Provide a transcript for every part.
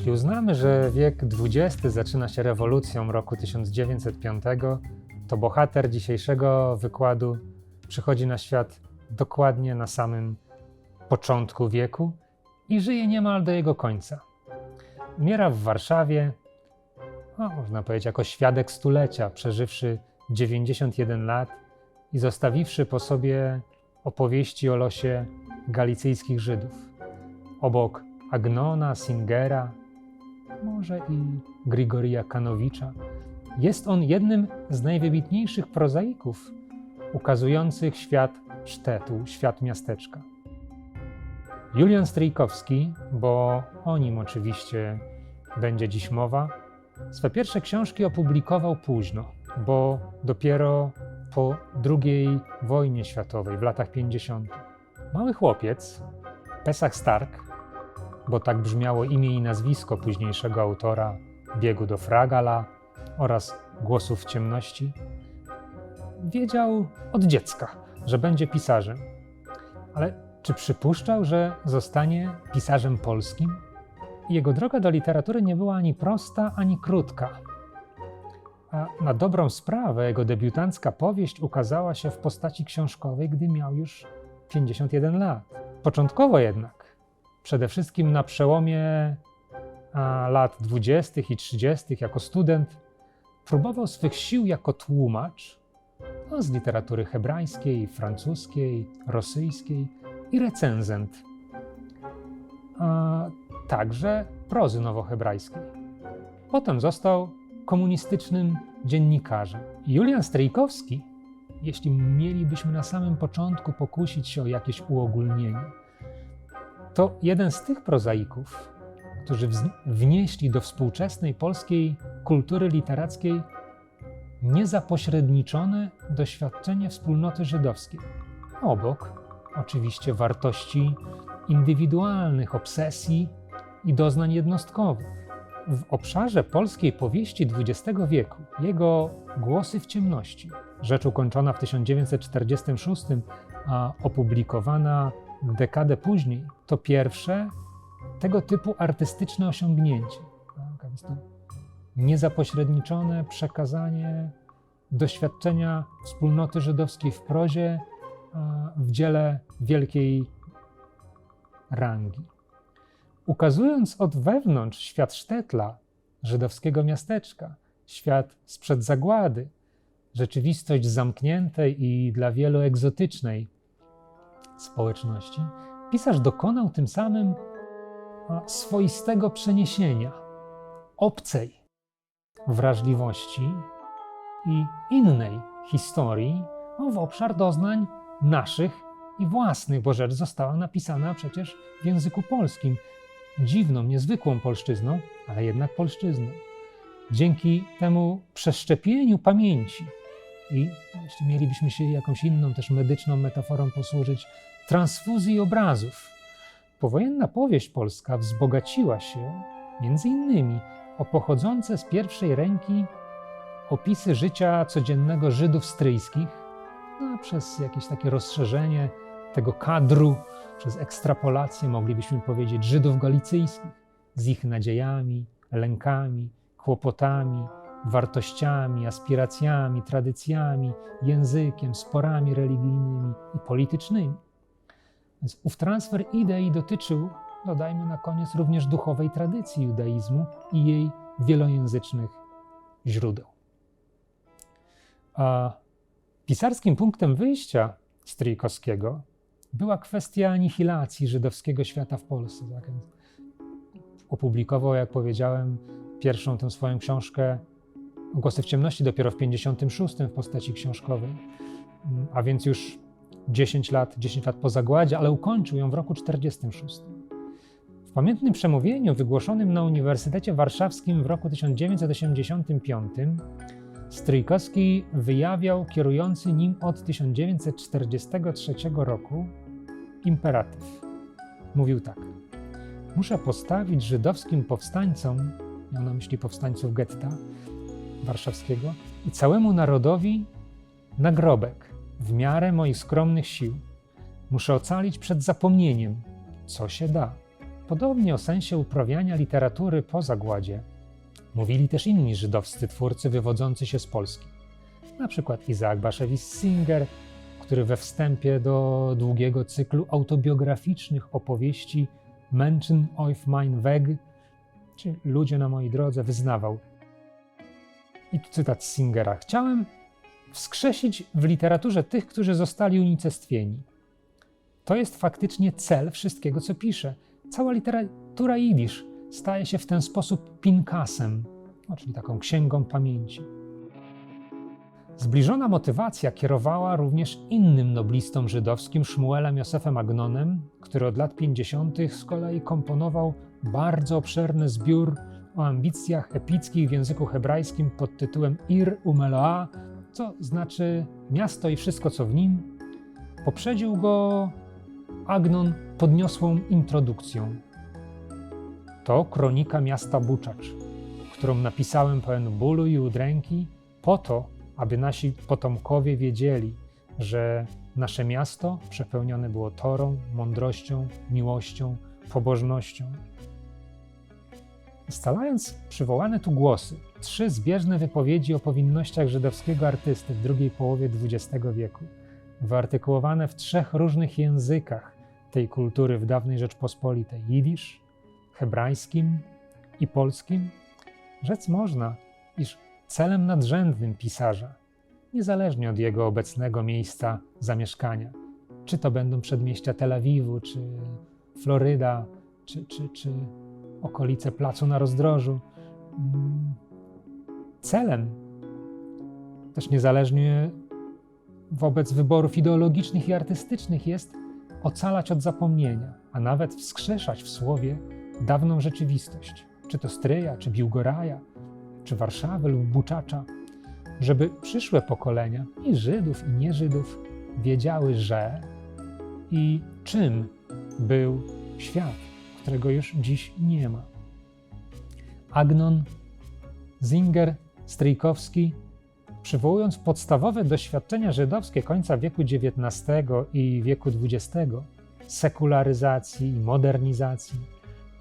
Jeśli uznamy, że wiek XX zaczyna się rewolucją roku 1905, to bohater dzisiejszego wykładu przychodzi na świat dokładnie na samym początku wieku i żyje niemal do jego końca. Umiera w Warszawie, no, można powiedzieć, jako świadek stulecia, przeżywszy 91 lat i zostawiwszy po sobie opowieści o losie galicyjskich Żydów. Obok Agnona, Singera, może i Grigorija Kanowicza, jest on jednym z najwybitniejszych prozaików ukazujących świat sztetu, świat miasteczka. Julian Stryjkowski, bo o nim oczywiście będzie dziś mowa, swe pierwsze książki opublikował późno, bo dopiero po II wojnie światowej, w latach 50. Mały chłopiec, Pesach Stark, bo tak brzmiało imię i nazwisko późniejszego autora Biegu do Fragala oraz Głosów w ciemności, wiedział od dziecka, że będzie pisarzem. Ale czy przypuszczał, że zostanie pisarzem polskim? Jego droga do literatury nie była ani prosta, ani krótka. A na dobrą sprawę jego debiutancka powieść ukazała się w postaci książkowej, gdy miał już 51 lat. Początkowo jednak, przede wszystkim na przełomie lat 20. i 30., jako student, próbował swych sił jako tłumacz no, z literatury hebrajskiej, francuskiej, rosyjskiej i recenzent, a także prozy nowohebrajskiej. Potem został komunistycznym dziennikarzem. Julian Strejkowski, jeśli mielibyśmy na samym początku pokusić się o jakieś uogólnienie, to jeden z tych prozaików, którzy wnieśli do współczesnej polskiej kultury literackiej niezapośredniczone doświadczenie wspólnoty żydowskiej. Obok oczywiście wartości indywidualnych, obsesji i doznań jednostkowych. W obszarze polskiej powieści XX wieku jego Głosy w ciemności, rzecz ukończona w 1946, a opublikowana dekadę później, to pierwsze tego typu artystyczne osiągnięcie. Tak? Więc to niezapośredniczone przekazanie doświadczenia wspólnoty żydowskiej w prozie w dziele wielkiej rangi. Ukazując od wewnątrz świat Sztetla, żydowskiego miasteczka, świat sprzed zagłady, rzeczywistość zamkniętej i dla wielu egzotycznej społeczności, pisarz dokonał tym samym swoistego przeniesienia obcej wrażliwości i innej historii w obszar doznań naszych i własnych, bo rzecz została napisana przecież w języku polskim. Dziwną, niezwykłą polszczyzną, ale jednak polszczyzną. Dzięki temu przeszczepieniu pamięci i jeśli mielibyśmy się jakąś inną też medyczną metaforą posłużyć, transfuzji obrazów, powojenna powieść polska wzbogaciła się między innymi o pochodzące z pierwszej ręki opisy życia codziennego Żydów stryjskich, no, przez jakieś takie rozszerzenie tego kadru, przez ekstrapolację moglibyśmy powiedzieć Żydów galicyjskich z ich nadziejami, lękami, kłopotami, wartościami, aspiracjami, tradycjami, językiem, sporami religijnymi i politycznymi. Więc ów transfer idei dotyczył, dodajmy na koniec, również duchowej tradycji judaizmu i jej wielojęzycznych źródeł. A pisarskim punktem wyjścia Stryjkowskiego była kwestia anihilacji żydowskiego świata w Polsce. Tak? Opublikował, jak powiedziałem, pierwszą tę swoją książkę Głosy w ciemności dopiero w 56 w postaci książkowej, a więc już 10 lat, 10 lat po zagładzie, ale ukończył ją w roku 46. W pamiętnym przemówieniu wygłoszonym na Uniwersytecie Warszawskim w roku 1985 Stryjkowski wyjawiał kierujący nim od 1943 roku imperatyw. Mówił tak: Muszę postawić żydowskim powstańcom, miał na myśli powstańców getta warszawskiego, i całemu narodowi nagrobek w miarę moich skromnych sił. Muszę ocalić przed zapomnieniem, co się da, Podobnie o sensie uprawiania literatury po zagładzie mówili też inni żydowscy twórcy wywodzący się z Polski. Na przykład Izaak Baszewicz Singer, który we wstępie do długiego cyklu autobiograficznych opowieści Menschen auf mein Weg, czy Ludzie na mojej drodze, wyznawał. I tu cytat Singera. Chciałem wskrzesić w literaturze tych, którzy zostali unicestwieni. To jest faktycznie cel wszystkiego, co piszę. Cała literatura jidysz staje się w ten sposób pinkasem, no, czyli taką księgą pamięci. Zbliżona motywacja kierowała również innym noblistom żydowskim, Szmuelem Józefem Agnonem, który od lat 50. z kolei komponował bardzo obszerny zbiór o ambicjach epickich w języku hebrajskim pod tytułem Ir Umeloa, co znaczy miasto i wszystko, co w nim. Poprzedził go Agnon podniosłą introdukcją. To kronika miasta Buczacz, którą napisałem pełen bólu i udręki po to, aby nasi potomkowie wiedzieli, że nasze miasto przepełnione było torą, mądrością, miłością, pobożnością. Ustalając przywołane tu głosy, trzy zbieżne wypowiedzi o powinnościach żydowskiego artysty w drugiej połowie XX wieku, wyartykułowane w trzech różnych językach tej kultury w dawnej Rzeczpospolitej jidysz, hebrajskim i polskim, rzec można, iż celem nadrzędnym pisarza, niezależnie od jego obecnego miejsca zamieszkania, czy to będą przedmieścia Tel Awiwu, czy Floryda, czy, czy, czy okolice Placu na Rozdrożu, mm, celem, też niezależnie wobec wyborów ideologicznych i artystycznych, jest ocalać od zapomnienia, a nawet wskrzeszać w słowie dawną rzeczywistość, czy to Stryja, czy Biłgoraja, czy Warszawy lub Buczacza, żeby przyszłe pokolenia i Żydów, i nieżydów wiedziały, że i czym był świat, którego już dziś nie ma. Agnon, Zinger, Stryjkowski, przywołując podstawowe doświadczenia żydowskie końca wieku XIX i wieku XX, sekularyzacji i modernizacji,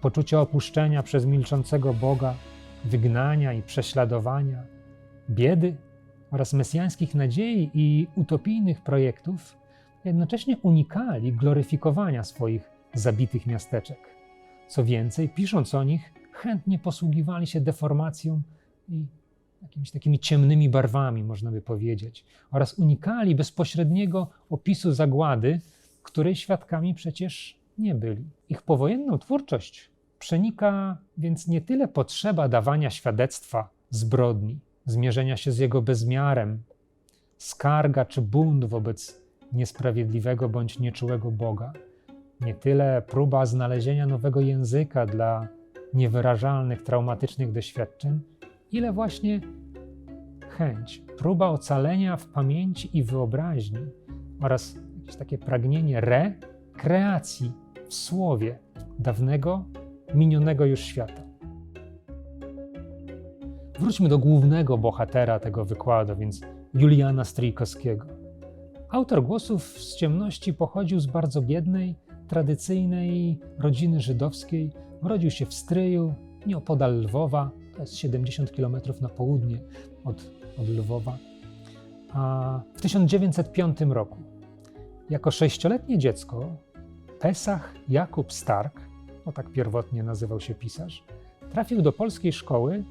poczucia opuszczenia przez milczącego Boga, wygnania i prześladowania, biedy oraz mesjańskich nadziei i utopijnych projektów, jednocześnie unikali gloryfikowania swoich zabitych miasteczek. Co więcej, pisząc o nich, chętnie posługiwali się deformacją i jakimiś takimi ciemnymi barwami, można by powiedzieć, oraz unikali bezpośredniego opisu zagłady, której świadkami przecież nie byli. Ich powojenną twórczość przenika więc nie tyle potrzeba dawania świadectwa zbrodni, zmierzenia się z jego bezmiarem, skarga czy bunt wobec niesprawiedliwego bądź nieczułego Boga, nie tyle próba znalezienia nowego języka dla niewyrażalnych, traumatycznych doświadczeń, ile właśnie chęć, próba ocalenia w pamięci i wyobraźni oraz jakieś takie pragnienie rekreacji w słowie dawnego, minionego już świata. Wróćmy do głównego bohatera tego wykładu, więc Juliana Stryjkowskiego. Autor głosów z ciemności pochodził z bardzo biednej, tradycyjnej rodziny żydowskiej. Urodził się w Stryju, nieopodal Lwowa, to jest 70 km na południe od, od Lwowa. A w 1905 roku, jako sześcioletnie dziecko, Pesach Jakub Stark, bo tak pierwotnie nazywał się pisarz, trafił do polskiej szkoły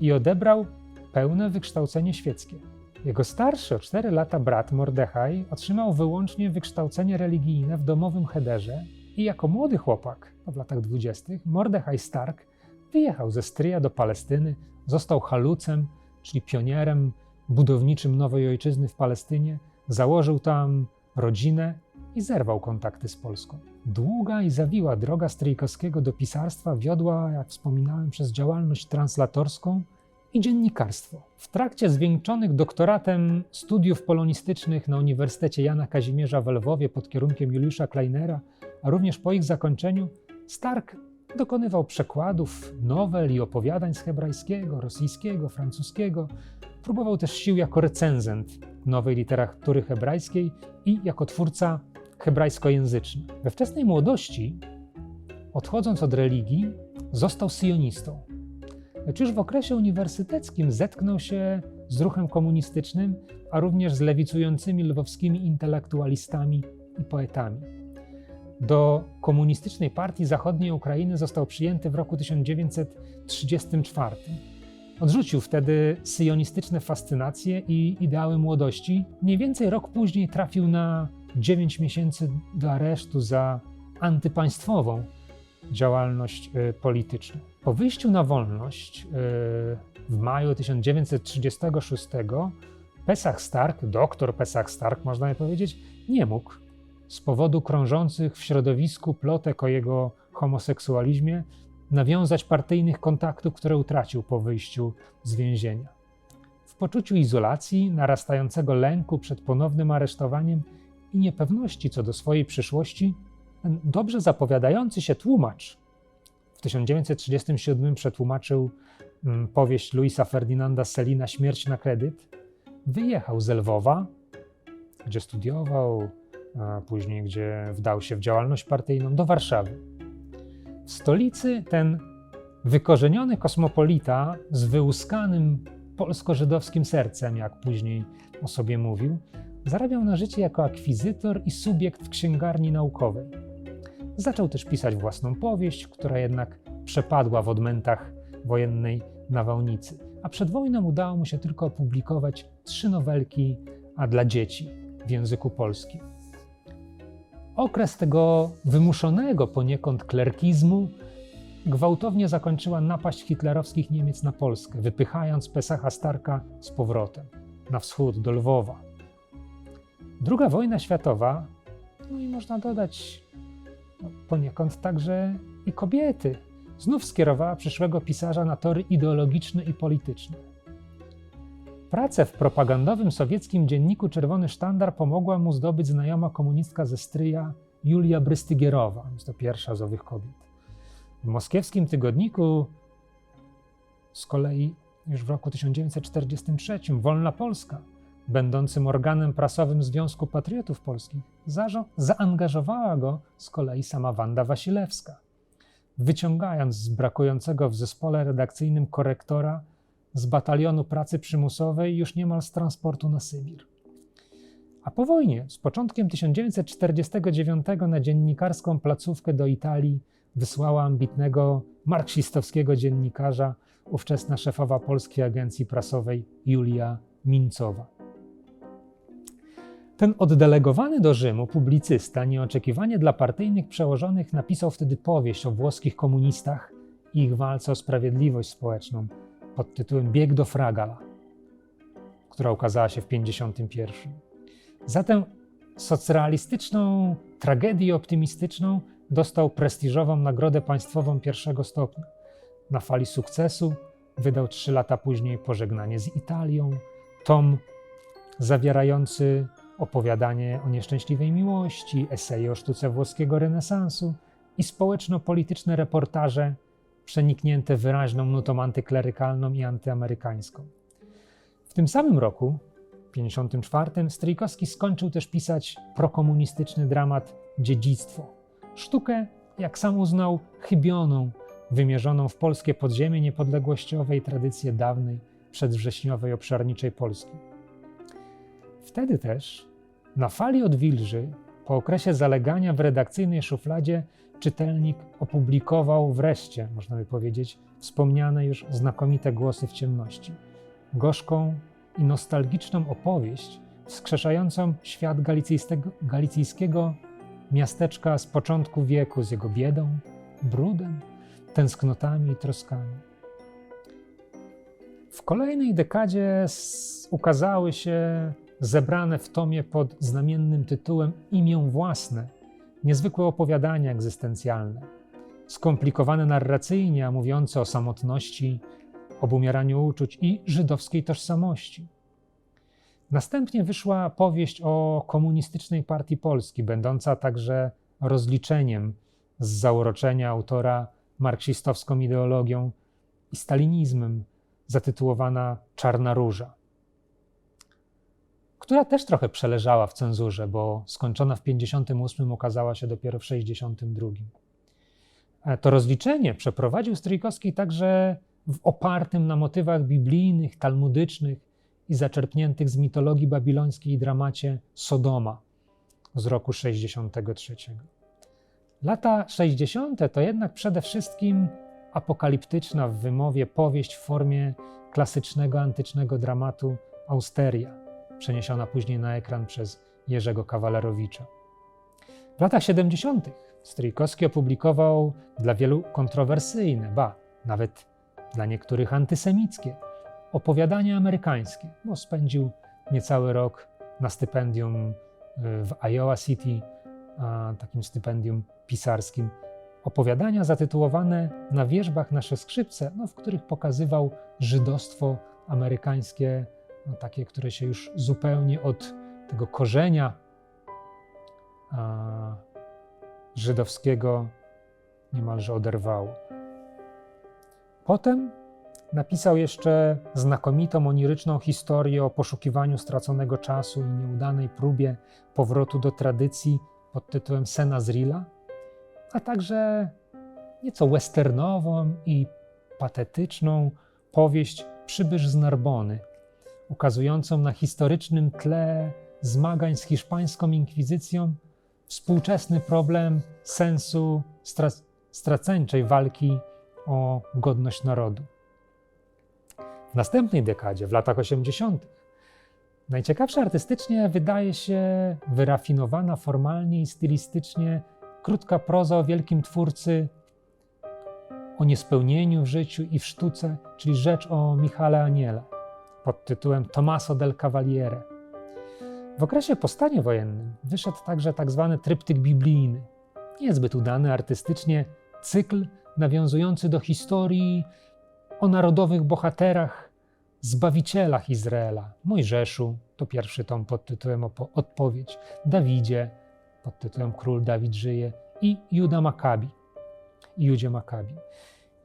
i odebrał pełne wykształcenie świeckie. Jego starszy o 4 lata brat Mordechaj otrzymał wyłącznie wykształcenie religijne w domowym Hederze i jako młody chłopak w latach dwudziestych Mordechaj Stark wyjechał ze Stryja do Palestyny, został halucem, czyli pionierem budowniczym nowej ojczyzny w Palestynie, założył tam rodzinę i zerwał kontakty z Polską. Długa i zawiła droga Stryjkowskiego do pisarstwa wiodła, jak wspominałem, przez działalność translatorską i dziennikarstwo. W trakcie zwieńczonych doktoratem studiów polonistycznych na Uniwersytecie Jana Kazimierza w Lwowie pod kierunkiem Juliusza Kleinera, a również po ich zakończeniu, Stark dokonywał przekładów nowel i opowiadań z hebrajskiego, rosyjskiego, francuskiego. Próbował też sił jako recenzent nowej literatury hebrajskiej i jako twórca hebrajskojęzyczny. We wczesnej młodości odchodząc od religii, został syjonistą. Lecz już w okresie uniwersyteckim zetknął się z ruchem komunistycznym, a również z lewicującymi lwowskimi intelektualistami i poetami. Do komunistycznej partii zachodniej Ukrainy został przyjęty w roku 1934. Odrzucił wtedy syjonistyczne fascynacje i ideały młodości. Mniej więcej rok później trafił na 9 miesięcy do aresztu za antypaństwową działalność y, polityczną. Po wyjściu na wolność y, w maju 1936 Pesach Stark, doktor Pesach Stark, można by powiedzieć, nie mógł z powodu krążących w środowisku plotek o jego homoseksualizmie nawiązać partyjnych kontaktów, które utracił po wyjściu z więzienia. W poczuciu izolacji, narastającego lęku przed ponownym aresztowaniem i niepewności co do swojej przyszłości, ten dobrze zapowiadający się tłumacz w 1937 przetłumaczył mm, powieść Luisa Ferdinanda Selina Śmierć na kredyt. Wyjechał z Lwowa, gdzie studiował, później gdzie wdał się w działalność partyjną, do Warszawy. W stolicy ten wykorzeniony kosmopolita z wyłuskanym polsko-żydowskim sercem, jak później o sobie mówił, zarabiał na życie jako akwizytor i subiekt w księgarni naukowej. Zaczął też pisać własną powieść, która jednak przepadła w odmętach wojennej nawałnicy. A przed wojną udało mu się tylko opublikować trzy nowelki, a dla dzieci w języku polskim. Okres tego wymuszonego poniekąd klerkizmu gwałtownie zakończyła napaść hitlerowskich Niemiec na Polskę, wypychając Pesacha Starka z powrotem na wschód do Lwowa. Druga wojna światowa, no i można dodać no, poniekąd także i kobiety, znów skierowała przyszłego pisarza na tory ideologiczne i polityczne. Pracę w propagandowym sowieckim dzienniku Czerwony Sztandar pomogła mu zdobyć znajoma komunistka ze Stryja Julia Brystygierowa, jest to pierwsza z owych kobiet. W moskiewskim tygodniku z kolei już w roku 1943 Wolna Polska, będącym organem prasowym Związku Patriotów Polskich, zaangażowała go z kolei sama Wanda Wasilewska, wyciągając z brakującego w zespole redakcyjnym korektora z batalionu pracy przymusowej już niemal z transportu na Sybir. A po wojnie, z początkiem 1949 na dziennikarską placówkę do Italii wysłała ambitnego marksistowskiego dziennikarza, ówczesna szefowa Polskiej Agencji Prasowej Julia Mincowa. Ten oddelegowany do Rzymu publicysta nieoczekiwanie dla partyjnych przełożonych napisał wtedy powieść o włoskich komunistach i ich walce o sprawiedliwość społeczną pod tytułem Bieg do Fragala, która ukazała się w 1951. Za tę socrealistyczną tragedię optymistyczną dostał prestiżową nagrodę państwową pierwszego stopnia. Na fali sukcesu wydał trzy lata później Pożegnanie z Italią, tom zawierający opowiadanie o nieszczęśliwej miłości, eseje o sztuce włoskiego renesansu i społeczno-polityczne reportaże przeniknięte wyraźną nutą antyklerykalną i antyamerykańską. W tym samym roku, 1954, Stryjkowski skończył też pisać prokomunistyczny dramat Dziedzictwo. Sztukę, jak sam uznał, chybioną, wymierzoną w polskie podziemie niepodległościowe i tradycje dawnej, przedwrześniowej, obszarniczej Polski. Wtedy też, na fali odwilży, po okresie zalegania w redakcyjnej szufladzie, czytelnik opublikował wreszcie, można by powiedzieć, wspomniane już znakomite głosy w ciemności. Gorzką i nostalgiczną opowieść wskrzeszającą świat galicyjskiego miasteczka z początku wieku, z jego biedą, brudem, tęsknotami i troskami. W kolejnej dekadzie ukazały się zebrane w tomie pod znamiennym tytułem Imię własne, niezwykłe opowiadania egzystencjalne, skomplikowane narracyjnie, mówiące o samotności, obumieraniu uczuć i żydowskiej tożsamości. Następnie wyszła powieść o komunistycznej partii Polski, będąca także rozliczeniem z zauroczenia autora marksistowską ideologią i stalinizmem, zatytułowana Czarna Róża która też trochę przeleżała w cenzurze, bo skończona w 58 ukazała się dopiero w 62. E, To rozliczenie przeprowadził Stryjkowski także w opartym na motywach biblijnych, talmudycznych i zaczerpniętych z mitologii babilońskiej dramacie Sodoma z roku 63. Lata 60. to jednak przede wszystkim apokaliptyczna w wymowie powieść w formie klasycznego antycznego dramatu Austeria, przeniesiona później na ekran przez Jerzego Kawalerowicza. W latach 70. Stryjkowski opublikował dla wielu kontrowersyjne, ba, nawet dla niektórych antysemickie opowiadania amerykańskie, bo spędził niecały rok na stypendium y, w Iowa City, takim stypendium pisarskim. Opowiadania zatytułowane Na wierzbach nasze skrzypce, no, w których pokazywał żydostwo amerykańskie, no, takie, które się już zupełnie od tego korzenia a, żydowskiego niemalże oderwało. Potem napisał jeszcze znakomitą oniryczną historię o poszukiwaniu straconego czasu i nieudanej próbie powrotu do tradycji pod tytułem Senazrila, a także nieco westernową i patetyczną powieść Przybysz z Narbony, ukazującą na historycznym tle zmagań z hiszpańską inkwizycją współczesny problem sensu stra- straceńczej walki o godność narodu. W następnej dekadzie, w latach 80., najciekawsza artystycznie wydaje się wyrafinowana formalnie i stylistycznie krótka proza o wielkim twórcy, o niespełnieniu w życiu i w sztuce, czyli rzecz o Michale Aniele pod tytułem Tommaso del Cavaliere. W okresie po stanie wojennym wyszedł także tak zwany tryptyk biblijny, niezbyt udany artystycznie cykl nawiązujący do historii o narodowych bohaterach, zbawicielach Izraela. Mojżeszu, to pierwszy tom pod tytułem Odpowiedź, Dawidzie, pod tytułem Król Dawid żyje i Juda Makabi, Judzie Makabi.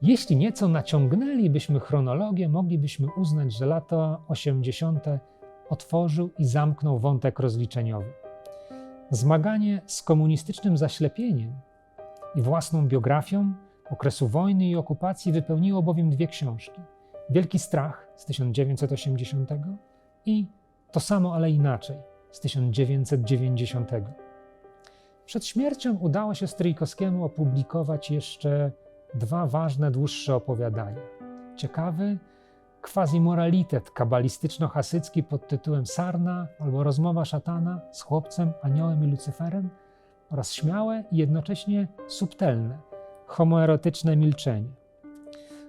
Jeśli nieco naciągnęlibyśmy chronologię, moglibyśmy uznać, że lata 80. otworzył i zamknął wątek rozliczeniowy. Zmaganie z komunistycznym zaślepieniem i własną biografią okresu wojny i okupacji wypełniło bowiem dwie książki: Wielki Strach z 1980 i To samo, ale inaczej z 1990. Przed śmiercią udało się Stryjkowskiemu opublikować jeszcze dwa ważne, dłuższe opowiadania. Ciekawy quasi-moralitet kabalistyczno-hasycki pod tytułem Sarna albo Rozmowa szatana z chłopcem, aniołem i Lucyferem oraz śmiałe i jednocześnie subtelne homoerotyczne milczenie.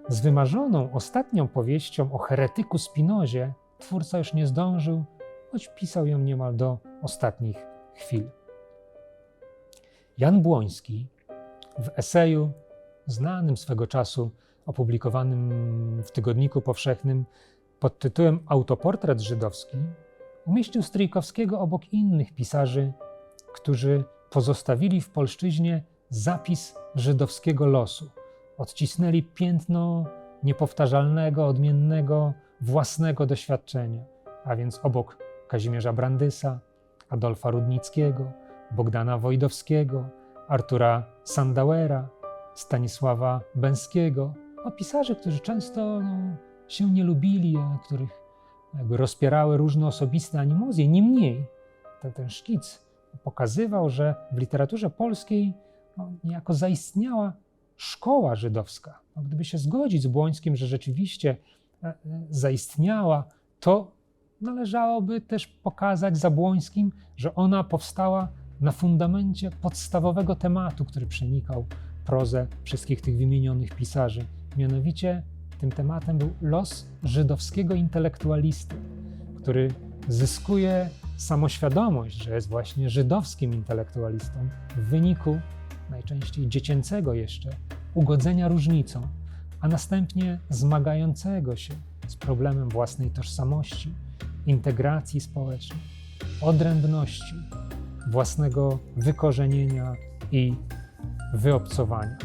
Z wymarzoną ostatnią powieścią o heretyku Spinozie twórca już nie zdążył, choć pisał ją niemal do ostatnich chwil. Jan Błoński w eseju znanym swego czasu, opublikowanym w Tygodniku Powszechnym pod tytułem Autoportret żydowski, umieścił Stryjkowskiego obok innych pisarzy, którzy pozostawili w polszczyźnie zapis żydowskiego losu. Odcisnęli piętno niepowtarzalnego, odmiennego, własnego doświadczenia, a więc obok Kazimierza Brandysa, Adolfa Rudnickiego, Bogdana Wojdowskiego, Artura Sandauera, Stanisława Bęskiego, o pisarzy, którzy często no, się nie lubili, których jakby rozpierały różne osobiste animozje. Niemniej ten, ten szkic pokazywał, że w literaturze polskiej no, niejako zaistniała szkoła żydowska. No, gdyby się zgodzić z Błońskim, że rzeczywiście e, e, zaistniała, to należałoby też pokazać za Błońskim, że ona powstała na fundamencie podstawowego tematu, który przenikał prozę wszystkich tych wymienionych pisarzy. Mianowicie tym tematem był los żydowskiego intelektualisty, który zyskuje samoświadomość, że jest właśnie żydowskim intelektualistą w wyniku najczęściej dziecięcego jeszcze ugodzenia różnicą, a następnie zmagającego się z problemem własnej tożsamości, integracji społecznej, odrębności, własnego wykorzenienia i wyobcowania.